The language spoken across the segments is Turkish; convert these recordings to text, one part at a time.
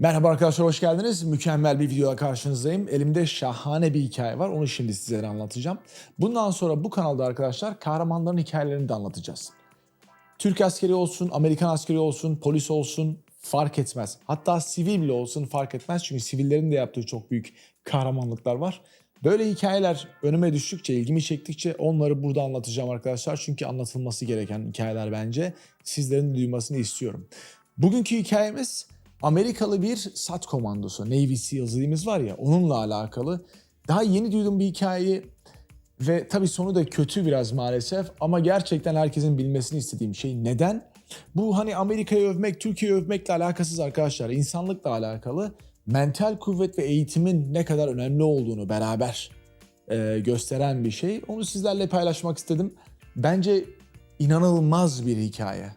Merhaba arkadaşlar hoş geldiniz. Mükemmel bir videoya karşınızdayım. Elimde şahane bir hikaye var. Onu şimdi sizlere anlatacağım. Bundan sonra bu kanalda arkadaşlar kahramanların hikayelerini de anlatacağız. Türk askeri olsun, Amerikan askeri olsun, polis olsun fark etmez. Hatta sivil bile olsun fark etmez. Çünkü sivillerin de yaptığı çok büyük kahramanlıklar var. Böyle hikayeler önüme düştükçe, ilgimi çektikçe onları burada anlatacağım arkadaşlar. Çünkü anlatılması gereken hikayeler bence. Sizlerin duymasını istiyorum. Bugünkü hikayemiz Amerikalı bir SAT komandosu, Navy SEAL'ımız var ya onunla alakalı. Daha yeni duyduğum bir hikayeyi ve tabii sonu da kötü biraz maalesef ama gerçekten herkesin bilmesini istediğim şey neden? Bu hani Amerika'yı övmek, Türkiye'yi övmekle alakasız arkadaşlar. İnsanlıkla alakalı mental kuvvet ve eğitimin ne kadar önemli olduğunu beraber e, gösteren bir şey. Onu sizlerle paylaşmak istedim. Bence inanılmaz bir hikaye.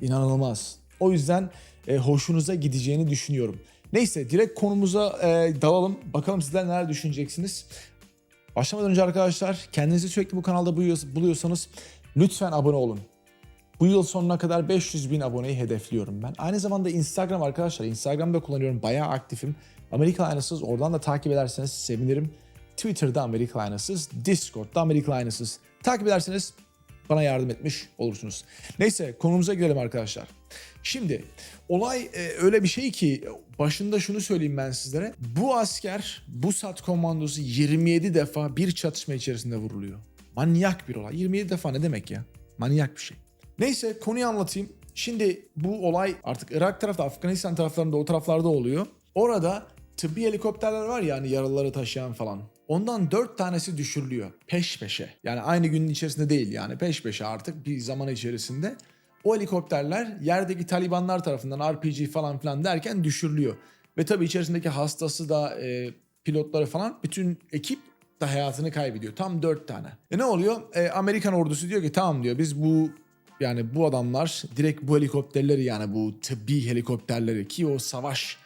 İnanılmaz. O yüzden e, hoşunuza gideceğini düşünüyorum. Neyse direkt konumuza e, dalalım. Bakalım sizler neler düşüneceksiniz. Başlamadan önce arkadaşlar kendinizi sürekli bu kanalda buluyor- buluyorsanız lütfen abone olun. Bu yıl sonuna kadar 500 bin aboneyi hedefliyorum ben. Aynı zamanda Instagram arkadaşlar. Instagram'da kullanıyorum. Bayağı aktifim. Amerika Aynasız. Oradan da takip ederseniz sevinirim. Twitter'da Amerika Aynasız. Discord'da Amerika Aynasız. Takip ederseniz bana yardım etmiş olursunuz. Neyse konumuza girelim arkadaşlar. Şimdi olay e, öyle bir şey ki başında şunu söyleyeyim ben sizlere. Bu asker, bu SAT komandosu 27 defa bir çatışma içerisinde vuruluyor. Manyak bir olay. 27 defa ne demek ya? Manyak bir şey. Neyse konuyu anlatayım. Şimdi bu olay artık Irak tarafta, Afganistan taraflarında o taraflarda oluyor. Orada tıbbi helikopterler var ya hani yaralıları taşıyan falan. Ondan 4 tanesi düşürülüyor peş peşe. Yani aynı günün içerisinde değil yani peş peşe artık bir zaman içerisinde. O helikopterler yerdeki Talibanlar tarafından RPG falan filan derken düşürülüyor. Ve tabii içerisindeki hastası da e, pilotları falan bütün ekip de hayatını kaybediyor. Tam 4 tane. E ne oluyor? E, Amerikan ordusu diyor ki tamam diyor biz bu yani bu adamlar direkt bu helikopterleri yani bu tıbbi helikopterleri ki o savaş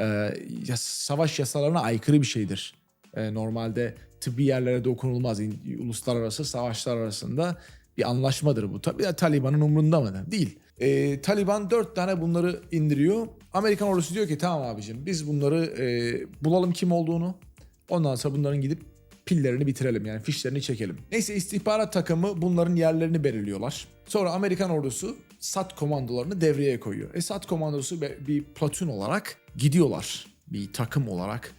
e, savaş yasalarına aykırı bir şeydir. E, normalde tıbbi yerlere dokunulmaz. Uluslararası savaşlar arasında bir anlaşmadır bu. Tabii Taliban'ın umrunda mı? Değil. E, Taliban dört tane bunları indiriyor. Amerikan ordusu diyor ki tamam abicim biz bunları e, bulalım kim olduğunu. Ondan sonra bunların gidip pillerini bitirelim yani fişlerini çekelim. Neyse istihbarat takımı bunların yerlerini belirliyorlar. Sonra Amerikan ordusu SAT komandolarını devreye koyuyor. E SAT komandosu bir platoon olarak gidiyorlar. Bir takım olarak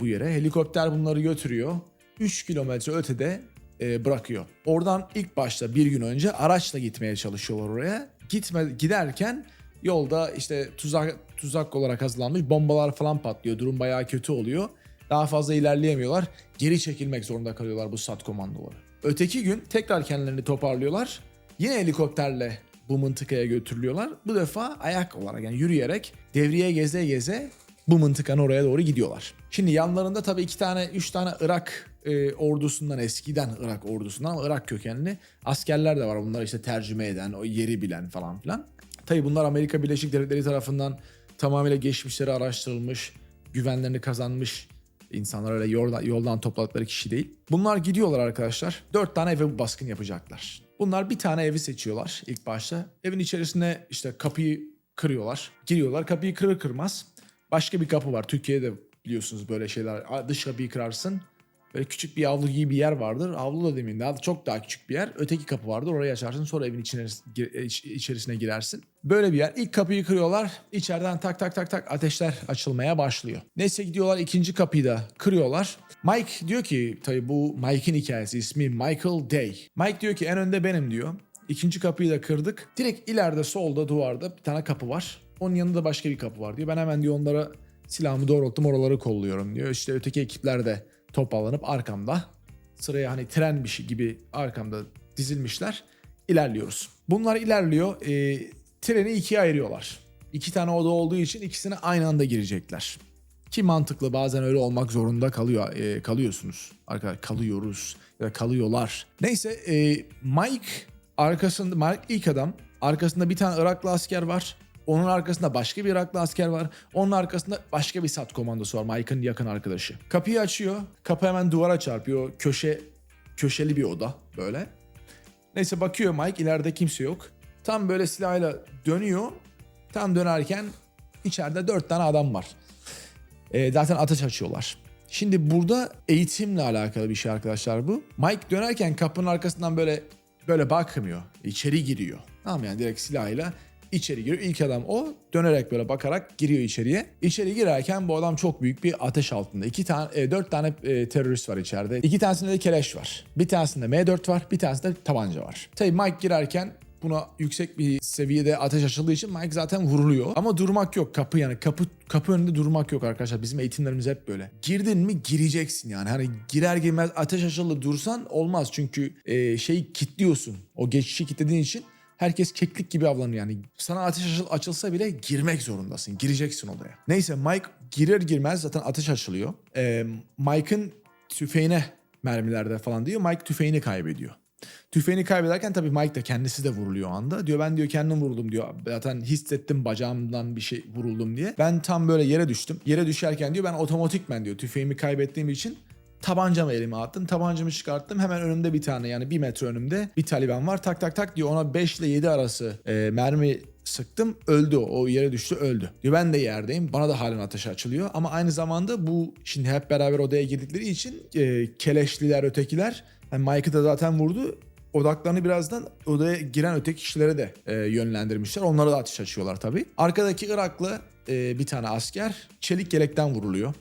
bu yere. Helikopter bunları götürüyor. 3 kilometre ötede e, bırakıyor. Oradan ilk başta bir gün önce araçla gitmeye çalışıyorlar oraya. Gitme giderken yolda işte tuzak tuzak olarak hazırlanmış bombalar falan patlıyor. Durum bayağı kötü oluyor. Daha fazla ilerleyemiyorlar. Geri çekilmek zorunda kalıyorlar bu SAT komandoları. Öteki gün tekrar kendilerini toparlıyorlar. Yine helikopterle bu mıntıkaya götürülüyorlar. Bu defa ayak olarak yani yürüyerek devriye geze geze bu mıntıkanın oraya doğru gidiyorlar. Şimdi yanlarında tabii iki tane, üç tane Irak e, ordusundan eskiden Irak ordusundan ama Irak kökenli askerler de var. Bunlar işte tercüme eden, o yeri bilen falan filan. Tabii bunlar Amerika Birleşik Devletleri tarafından tamamıyla geçmişleri araştırılmış, güvenlerini kazanmış insanlar öyle yoldan, yoldan topladıkları kişi değil. Bunlar gidiyorlar arkadaşlar. Dört tane eve baskın yapacaklar. Bunlar bir tane evi seçiyorlar ilk başta. Evin içerisine işte kapıyı kırıyorlar. Giriyorlar kapıyı kırır kırmaz. Başka bir kapı var. Türkiye'de biliyorsunuz böyle şeyler. Dış kapıyı kırarsın. Böyle küçük bir avlu gibi bir yer vardır. Avlu da demeyin daha çok daha küçük bir yer. Öteki kapı vardır. Orayı açarsın sonra evin içine, iç- içerisine girersin. Böyle bir yer. İlk kapıyı kırıyorlar. İçeriden tak tak tak tak ateşler açılmaya başlıyor. Neyse gidiyorlar ikinci kapıyı da kırıyorlar. Mike diyor ki tabii bu Mike'in hikayesi ismi Michael Day. Mike diyor ki en önde benim diyor. İkinci kapıyı da kırdık. Direkt ileride solda duvarda bir tane kapı var. Onun yanında başka bir kapı var diyor. Ben hemen diyor onlara silahımı doğrulttum oraları kolluyorum diyor. İşte öteki ekipler de toparlanıp arkamda sıraya hani tren bir şey gibi arkamda dizilmişler. İlerliyoruz. Bunlar ilerliyor. E, treni ikiye ayırıyorlar. İki tane oda olduğu için ikisine aynı anda girecekler. Ki mantıklı bazen öyle olmak zorunda kalıyor e, kalıyorsunuz. Arkadaşlar kalıyoruz ya da kalıyorlar. Neyse e, Mike arkasında Mike ilk adam arkasında bir tane Iraklı asker var. Onun arkasında başka bir Iraklı asker var. Onun arkasında başka bir SAT komandosu var. Mike'ın yakın arkadaşı. Kapıyı açıyor. Kapı hemen duvara çarpıyor. Köşe köşeli bir oda böyle. Neyse bakıyor Mike ileride kimse yok. Tam böyle silahıyla dönüyor. Tam dönerken İçeride dört tane adam var. E, zaten ateş açıyorlar. Şimdi burada eğitimle alakalı bir şey arkadaşlar bu. Mike dönerken kapının arkasından böyle böyle bakmıyor. İçeri giriyor. Tamam yani direkt silahıyla içeri giriyor. İlk adam o dönerek böyle bakarak giriyor içeriye. İçeri girerken bu adam çok büyük bir ateş altında. İki tane, e, dört tane e, terörist var içeride. İki tanesinde de keleş var. Bir tanesinde M4 var, bir tanesinde tabanca var. Tabii Mike girerken buna yüksek bir seviyede ateş açıldığı için Mike zaten vuruluyor. Ama durmak yok kapı yani kapı kapı önünde durmak yok arkadaşlar. Bizim eğitimlerimiz hep böyle. Girdin mi gireceksin yani. Hani girer girmez ateş açıldı dursan olmaz. Çünkü e, şeyi kilitliyorsun. O geçişi kilitlediğin için herkes keklik gibi avlanıyor yani. Sana ateş açıl- açılsa bile girmek zorundasın. Gireceksin odaya. Neyse Mike girer girmez zaten ateş açılıyor. Ee, Mike'ın tüfeğine mermilerde falan diyor. Mike tüfeğini kaybediyor. Tüfeğini kaybederken tabii Mike de kendisi de vuruluyor o anda. Diyor ben diyor kendim vuruldum diyor. Zaten hissettim bacağımdan bir şey vuruldum diye. Ben tam böyle yere düştüm. Yere düşerken diyor ben otomatikmen diyor tüfeğimi kaybettiğim için tabancamı elime attım. Tabancamı çıkarttım. Hemen önümde bir tane yani bir metre önümde bir Taliban var. Tak tak tak diyor ona 5 ile 7 arası e, mermi sıktım. Öldü o. O yere düştü öldü. Diyor ben de yerdeyim. Bana da halen ateş açılıyor. Ama aynı zamanda bu şimdi hep beraber odaya girdikleri için e, keleşliler ötekiler yani Mike'ı da zaten vurdu odaklarını birazdan odaya giren öteki kişilere de e, yönlendirmişler. Onlara da ateş açıyorlar tabii. Arkadaki Iraklı e, bir tane asker çelik yelekten vuruluyor.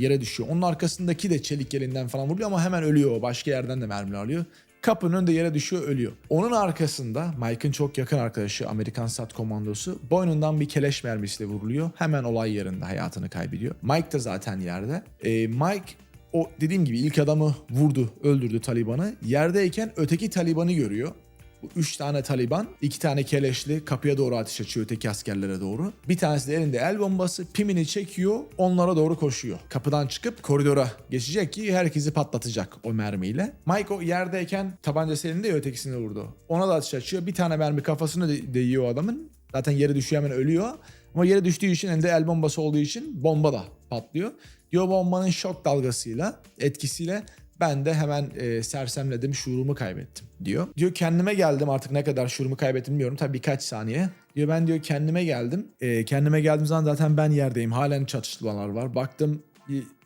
Yere düşüyor. Onun arkasındaki de çelik yelinden falan vuruluyor ama hemen ölüyor. Başka yerden de mermi alıyor. Kapının önünde yere düşüyor ölüyor. Onun arkasında Mike'ın çok yakın arkadaşı Amerikan Sat komandosu boynundan bir keleş mermisiyle vuruluyor. Hemen olay yerinde hayatını kaybediyor. Mike de zaten yerde. E, Mike o dediğim gibi ilk adamı vurdu, öldürdü Taliban'ı. Yerdeyken öteki Taliban'ı görüyor. Bu üç tane Taliban, iki tane keleşli kapıya doğru ateş açıyor öteki askerlere doğru. Bir tanesi de elinde el bombası, pimini çekiyor, onlara doğru koşuyor. Kapıdan çıkıp koridora geçecek ki herkesi patlatacak o mermiyle. Mike o yerdeyken tabancası elinde ya ötekisini vurdu. Ona da ateş açıyor. Bir tane mermi kafasını de- değiyor adamın. Zaten yere düşüyor hemen ölüyor. Ama yere düştüğü için elinde el bombası olduğu için bomba da patlıyor. Diyor bombanın şok dalgasıyla, etkisiyle ben de hemen e, sersemledim, şuurumu kaybettim diyor. Diyor kendime geldim artık ne kadar şuurumu kaybettim bilmiyorum tabii birkaç saniye. Diyor ben diyor kendime geldim. E, kendime geldiğim zaman zaten ben yerdeyim. Halen çatışmalar var. Baktım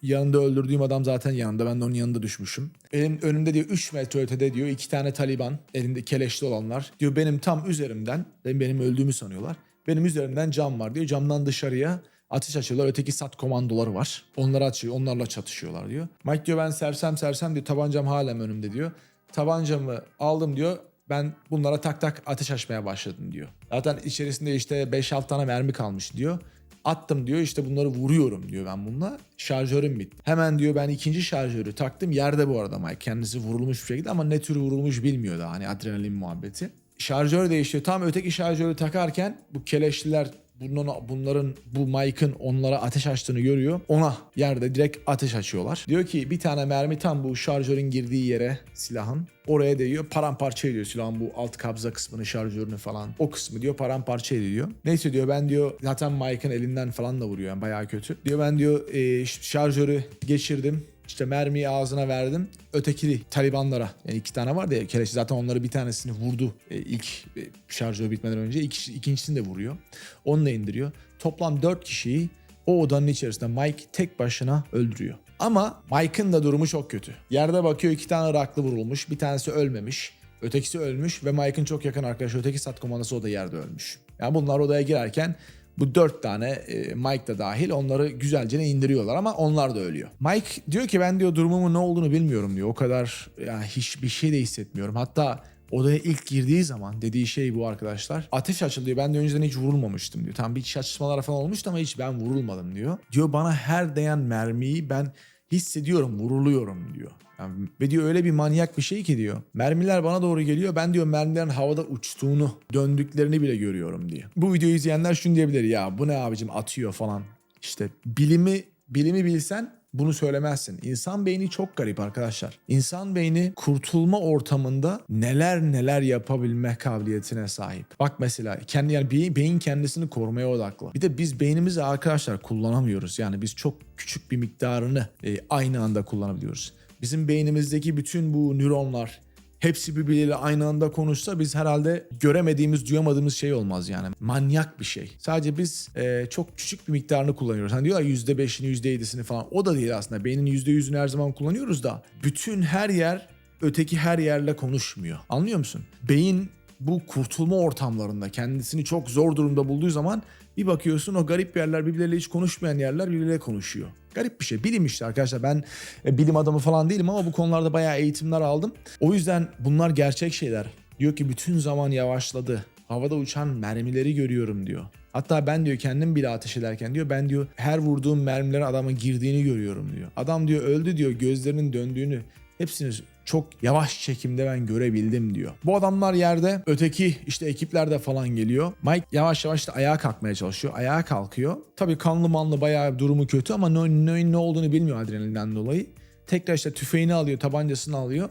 yanında öldürdüğüm adam zaten yanında. Ben de onun yanında düşmüşüm. Benim önümde diyor 3 metre ötede diyor iki tane Taliban elinde keleşli olanlar. Diyor benim tam üzerimden benim, benim öldüğümü sanıyorlar. Benim üzerimden cam var diyor. Camdan dışarıya ateş açıyorlar. Öteki sat komandoları var. Onları açıyor. Onlarla çatışıyorlar diyor. Mike diyor ben sersem sersem diyor. Tabancam halen önümde diyor. Tabancamı aldım diyor. Ben bunlara tak tak ateş açmaya başladım diyor. Zaten içerisinde işte 5-6 tane mermi kalmış diyor. Attım diyor işte bunları vuruyorum diyor ben bununla. Şarjörüm bitti. Hemen diyor ben ikinci şarjörü taktım. Yerde bu arada Mike. Kendisi vurulmuş bir şekilde ama ne tür vurulmuş bilmiyor da hani adrenalin muhabbeti. Şarjör değişiyor. Tam öteki şarjörü takarken bu keleşliler bunların, bunların bu Mike'ın onlara ateş açtığını görüyor. Ona yerde direkt ateş açıyorlar. Diyor ki bir tane mermi tam bu şarjörün girdiği yere silahın oraya değiyor. Paramparça ediyor silahın bu alt kabza kısmını şarjörünü falan. O kısmı diyor paramparça ediyor. Neyse diyor ben diyor zaten Mike'ın elinden falan da vuruyor yani bayağı kötü. Diyor ben diyor e, şarjörü geçirdim. İşte mermiyi ağzına verdim. Öteki Talibanlara yani iki tane var ya keleş zaten onları bir tanesini vurdu e, ilk e, şarjör bitmeden önce. İki, ikincisini de vuruyor. Onunla indiriyor. Toplam dört kişiyi o odanın içerisinde Mike tek başına öldürüyor. Ama Mike'ın da durumu çok kötü. Yerde bakıyor iki tane Iraklı vurulmuş. Bir tanesi ölmemiş. Ötekisi ölmüş ve Mike'ın çok yakın arkadaşı öteki sat komandası o da yerde ölmüş. Yani bunlar odaya girerken bu dört tane e, Mike da dahil onları güzelce indiriyorlar ama onlar da ölüyor. Mike diyor ki ben diyor durumumun ne olduğunu bilmiyorum diyor. O kadar yani hiçbir şey de hissetmiyorum. Hatta odaya ilk girdiği zaman dediği şey bu arkadaşlar. Ateş açılıyor. Ben de önceden hiç vurulmamıştım diyor. Tam bir çatışmalar falan olmuştu ama hiç ben vurulmadım diyor. Diyor bana her değen mermiyi ben hissediyorum, vuruluyorum diyor. Yani, ve diyor öyle bir manyak bir şey ki diyor. Mermiler bana doğru geliyor. Ben diyor mermilerin havada uçtuğunu, döndüklerini bile görüyorum diyor. Bu videoyu izleyenler şunu diyebilir ya bu ne abicim atıyor falan. İşte bilimi bilimi bilsen bunu söylemezsin. İnsan beyni çok garip arkadaşlar. İnsan beyni kurtulma ortamında neler neler yapabilme kabiliyetine sahip. Bak mesela kendi yani beyin kendisini korumaya odaklı. Bir de biz beynimizi arkadaşlar kullanamıyoruz. Yani biz çok küçük bir miktarını e, aynı anda kullanabiliyoruz. Bizim beynimizdeki bütün bu nöronlar hepsi birbiriyle aynı anda konuşsa biz herhalde göremediğimiz, duyamadığımız şey olmaz yani. Manyak bir şey. Sadece biz e, çok küçük bir miktarını kullanıyoruz. Hani diyorlar %5'ini, %7'sini falan. O da değil aslında. Beynin %100'ünü her zaman kullanıyoruz da bütün her yer öteki her yerle konuşmuyor. Anlıyor musun? Beyin bu kurtulma ortamlarında kendisini çok zor durumda bulduğu zaman bir bakıyorsun o garip yerler birbirleriyle hiç konuşmayan yerler birbirleriyle konuşuyor. Garip bir şey. Bilim işte arkadaşlar. Ben e, bilim adamı falan değilim ama bu konularda bayağı eğitimler aldım. O yüzden bunlar gerçek şeyler. Diyor ki bütün zaman yavaşladı. Havada uçan mermileri görüyorum diyor. Hatta ben diyor kendim bile ateş ederken diyor ben diyor her vurduğum mermilerin adamın girdiğini görüyorum diyor. Adam diyor öldü diyor gözlerinin döndüğünü hepsini çok yavaş çekimde ben görebildim diyor. Bu adamlar yerde öteki işte ekipler de falan geliyor. Mike yavaş yavaş da ayağa kalkmaya çalışıyor. Ayağa kalkıyor. Tabii kanlı manlı bayağı durumu kötü ama ne, ne, ne olduğunu bilmiyor adrenalinden dolayı. Tekrar işte tüfeğini alıyor, tabancasını alıyor.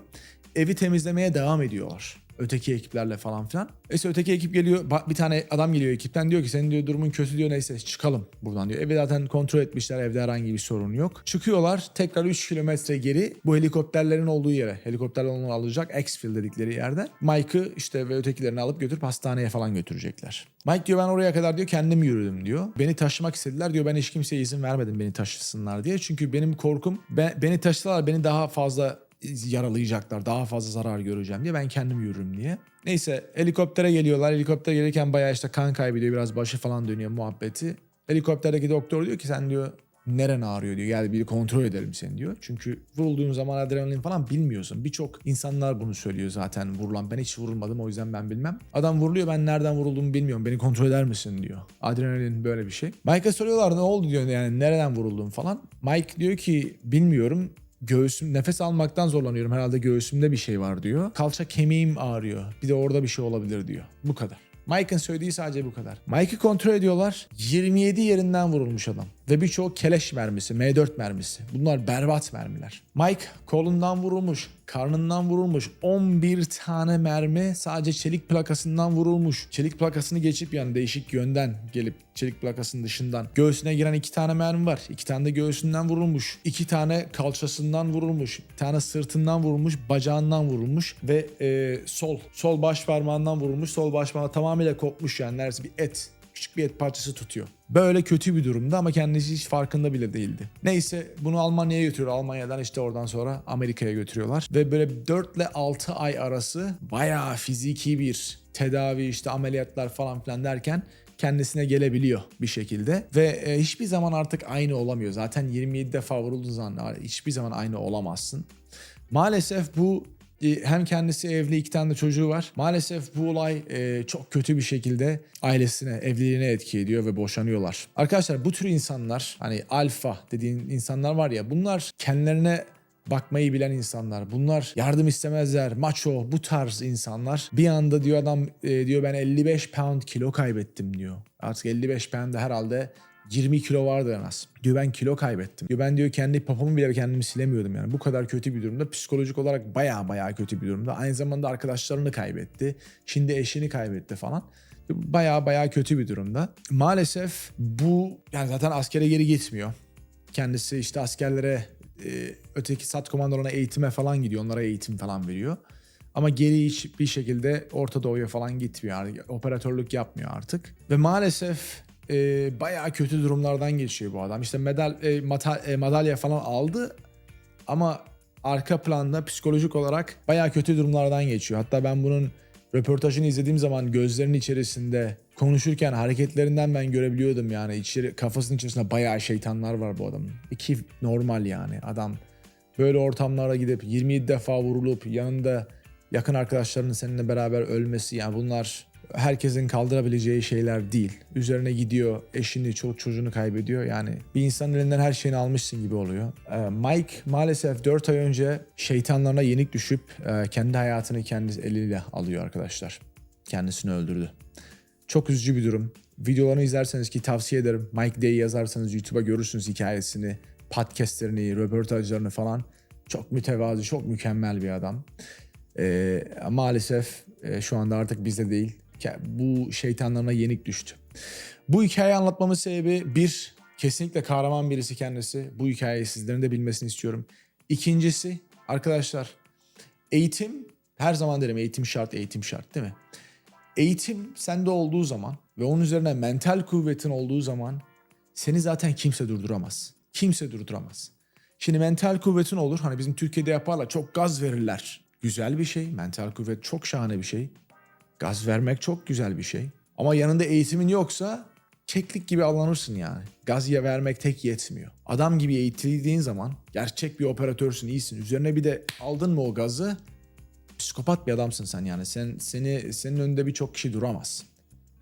Evi temizlemeye devam ediyorlar öteki ekiplerle falan filan. Neyse öteki ekip geliyor. Bir tane adam geliyor ekipten diyor ki senin diyor durumun kötü diyor neyse çıkalım buradan diyor. Evi zaten kontrol etmişler evde herhangi bir sorun yok. Çıkıyorlar tekrar 3 kilometre geri bu helikopterlerin olduğu yere. Helikopterler onu alacak Exfil dedikleri yerde. Mike'ı işte ve ötekilerini alıp götürüp hastaneye falan götürecekler. Mike diyor ben oraya kadar diyor kendim yürüdüm diyor. Beni taşımak istediler diyor ben hiç kimseye izin vermedim beni taşısınlar diye. Çünkü benim korkum be- beni taşısalar beni daha fazla yaralayacaklar. Daha fazla zarar göreceğim diye ben kendim yürürüm diye. Neyse helikoptere geliyorlar. Helikoptere gelirken bayağı işte kan kaybediyor. Biraz başı falan dönüyor muhabbeti. Helikopterdeki doktor diyor ki sen diyor neren ağrıyor diyor. Gel bir kontrol edelim seni diyor. Çünkü vurulduğun zaman adrenalin falan bilmiyorsun. Birçok insanlar bunu söylüyor zaten vurulan. Ben hiç vurulmadım o yüzden ben bilmem. Adam vuruluyor ben nereden vurulduğumu bilmiyorum. Beni kontrol eder misin diyor. Adrenalin böyle bir şey. Mike'a soruyorlar ne oldu diyor yani nereden vuruldun falan. Mike diyor ki bilmiyorum göğsüm nefes almaktan zorlanıyorum herhalde göğsümde bir şey var diyor. Kalça kemiğim ağrıyor. Bir de orada bir şey olabilir diyor. Bu kadar. Mike'ın söylediği sadece bu kadar. Mike'ı kontrol ediyorlar. 27 yerinden vurulmuş adam. Ve birçoğu keleş mermisi, M4 mermisi. Bunlar berbat mermiler. Mike kolundan vurulmuş, karnından vurulmuş. 11 tane mermi sadece çelik plakasından vurulmuş. Çelik plakasını geçip yani değişik yönden gelip çelik plakasının dışından. Göğsüne giren iki tane mermi var. İki tane de göğsünden vurulmuş. İki tane kalçasından vurulmuş. Bir tane sırtından vurulmuş. Bacağından vurulmuş. Ve e, sol, sol baş parmağından vurulmuş. Sol baş parmağı tamamıyla kopmuş yani neredeyse bir et küçük bir et parçası tutuyor. Böyle kötü bir durumda ama kendisi hiç farkında bile değildi. Neyse bunu Almanya'ya götürüyor. Almanya'dan işte oradan sonra Amerika'ya götürüyorlar. Ve böyle 4 ile 6 ay arası bayağı fiziki bir tedavi işte ameliyatlar falan filan derken kendisine gelebiliyor bir şekilde ve e, hiçbir zaman artık aynı olamıyor. Zaten 27 defa vurulduğun zaman hiçbir zaman aynı olamazsın. Maalesef bu hem kendisi evli iki tane de çocuğu var. Maalesef bu olay e, çok kötü bir şekilde ailesine, evliliğine etki ediyor ve boşanıyorlar. Arkadaşlar bu tür insanlar hani alfa dediğin insanlar var ya bunlar kendilerine bakmayı bilen insanlar. Bunlar yardım istemezler. Macho bu tarz insanlar. Bir anda diyor adam e, diyor ben 55 pound kilo kaybettim diyor. Artık 55 pound herhalde 20 kilo vardı en az. Diyor ben kilo kaybettim. Diyor ben diyor kendi papumu bile kendimi silemiyordum yani. Bu kadar kötü bir durumda. Psikolojik olarak baya baya kötü bir durumda. Aynı zamanda arkadaşlarını kaybetti. Şimdi eşini kaybetti falan. Baya baya kötü bir durumda. Maalesef bu yani zaten askere geri gitmiyor. Kendisi işte askerlere e, öteki sat komandolarına eğitime falan gidiyor. Onlara eğitim falan veriyor. Ama geri hiçbir şekilde Orta Doğu'ya falan gitmiyor. Operatörlük yapmıyor artık. Ve maalesef e, bayağı kötü durumlardan geçiyor bu adam. İşte medal, e, mata, e, madalya falan aldı ama arka planda psikolojik olarak bayağı kötü durumlardan geçiyor. Hatta ben bunun röportajını izlediğim zaman gözlerinin içerisinde konuşurken hareketlerinden ben görebiliyordum yani. içeri kafasının içerisinde bayağı şeytanlar var bu adamın. İki normal yani adam böyle ortamlara gidip 27 defa vurulup yanında yakın arkadaşlarının seninle beraber ölmesi yani bunlar herkesin kaldırabileceği şeyler değil. Üzerine gidiyor, eşini, çoluk çocuğunu kaybediyor. Yani bir insanın elinden her şeyini almışsın gibi oluyor. Ee, Mike maalesef 4 ay önce şeytanlarına yenik düşüp e, kendi hayatını kendi eliyle alıyor arkadaşlar. Kendisini öldürdü. Çok üzücü bir durum. Videolarını izlerseniz ki tavsiye ederim. Mike Day yazarsanız YouTube'a görürsünüz hikayesini, podcastlerini, röportajlarını falan. Çok mütevazı, çok mükemmel bir adam. Ee, maalesef e, şu anda artık bizde değil. Bu şeytanlarına yenik düştü. Bu hikayeyi anlatmamın sebebi bir, kesinlikle kahraman birisi kendisi. Bu hikayeyi sizlerin de bilmesini istiyorum. İkincisi, arkadaşlar eğitim Her zaman derim eğitim şart, eğitim şart değil mi? Eğitim sende olduğu zaman ve onun üzerine mental kuvvetin olduğu zaman seni zaten kimse durduramaz. Kimse durduramaz. Şimdi mental kuvvetin olur. Hani bizim Türkiye'de yaparlar. Çok gaz verirler. Güzel bir şey. Mental kuvvet çok şahane bir şey. Gaz vermek çok güzel bir şey. Ama yanında eğitimin yoksa keklik gibi alınırsın yani. Gaz ya vermek tek yetmiyor. Adam gibi eğitildiğin zaman gerçek bir operatörsün, iyisin. Üzerine bir de aldın mı o gazı psikopat bir adamsın sen yani. Sen seni senin önünde birçok kişi duramaz.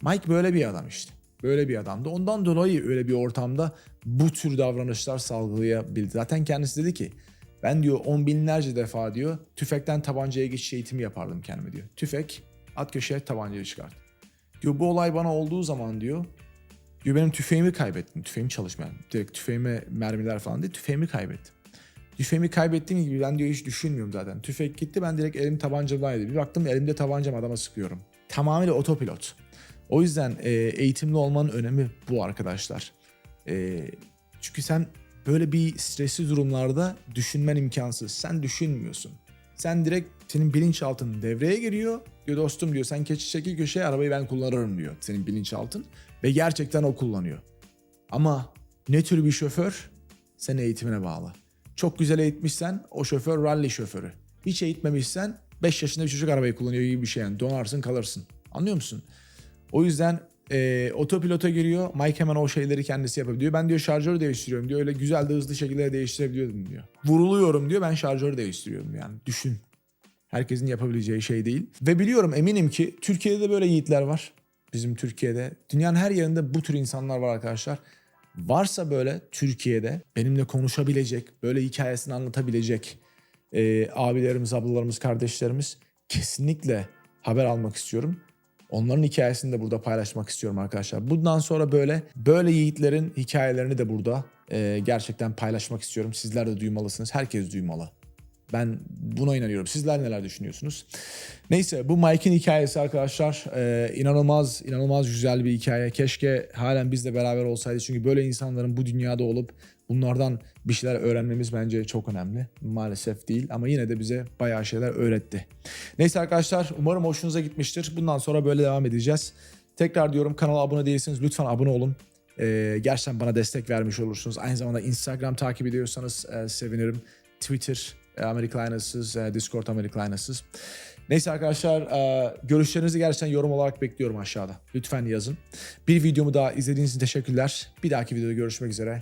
Mike böyle bir adam işte. Böyle bir adamdı. Ondan dolayı öyle bir ortamda bu tür davranışlar salgılayabildi. Zaten kendisi dedi ki ben diyor on binlerce defa diyor tüfekten tabancaya geçiş eğitimi yapardım kendime diyor. Tüfek at köşeye tabancayı çıkart. Diyor bu olay bana olduğu zaman diyor diyor benim tüfeğimi kaybettim. Tüfeğim çalışmayan. Direkt tüfeğime mermiler falan değil tüfeğimi kaybettim. Tüfeğimi kaybettiğim gibi ben diyor hiç düşünmüyorum zaten. Tüfek gitti ben direkt elim tabancamdaydı. Bir baktım elimde tabancam adama sıkıyorum. Tamamıyla otopilot. O yüzden e, eğitimli olmanın önemi bu arkadaşlar. E, çünkü sen böyle bir stresli durumlarda düşünmen imkansız. Sen düşünmüyorsun. Sen direkt senin bilinçaltın devreye giriyor. Diyor dostum diyor sen keçi çekil köşeye arabayı ben kullanırım diyor senin bilinçaltın. Ve gerçekten o kullanıyor. Ama ne tür bir şoför? Sen eğitimine bağlı. Çok güzel eğitmişsen o şoför rally şoförü. Hiç eğitmemişsen 5 yaşında bir çocuk arabayı kullanıyor gibi bir şey yani. Donarsın kalırsın. Anlıyor musun? O yüzden e, otopilota giriyor. Mike hemen o şeyleri kendisi yapabiliyor. Ben diyor şarjörü değiştiriyorum diyor. Öyle güzel de hızlı şekilde değiştirebiliyordum diyor. Vuruluyorum diyor ben şarjörü değiştiriyorum yani. Düşün. Herkesin yapabileceği şey değil. Ve biliyorum eminim ki Türkiye'de de böyle yiğitler var. Bizim Türkiye'de. Dünyanın her yerinde bu tür insanlar var arkadaşlar. Varsa böyle Türkiye'de benimle konuşabilecek, böyle hikayesini anlatabilecek e, abilerimiz, ablalarımız, kardeşlerimiz kesinlikle haber almak istiyorum. Onların hikayesini de burada paylaşmak istiyorum arkadaşlar. Bundan sonra böyle böyle yiğitlerin hikayelerini de burada e, gerçekten paylaşmak istiyorum. Sizler de duymalısınız. Herkes duymalı. Ben buna inanıyorum. Sizler neler düşünüyorsunuz? Neyse bu Mike'in hikayesi arkadaşlar e, inanılmaz inanılmaz güzel bir hikaye. Keşke halen bizle beraber olsaydı. Çünkü böyle insanların bu dünyada olup bunlardan bir şeyler öğrenmemiz bence çok önemli. Maalesef değil ama yine de bize bayağı şeyler öğretti. Neyse arkadaşlar umarım hoşunuza gitmiştir. Bundan sonra böyle devam edeceğiz. Tekrar diyorum kanala abone değilseniz lütfen abone olun. Ee, gerçekten bana destek vermiş olursunuz. Aynı zamanda Instagram takip ediyorsanız e, sevinirim. Twitter e, Ameriklanasız, e, Discord Ameriklanasız. Neyse arkadaşlar e, görüşlerinizi gerçekten yorum olarak bekliyorum aşağıda. Lütfen yazın. Bir videomu daha izlediğiniz için teşekkürler. Bir dahaki videoda görüşmek üzere.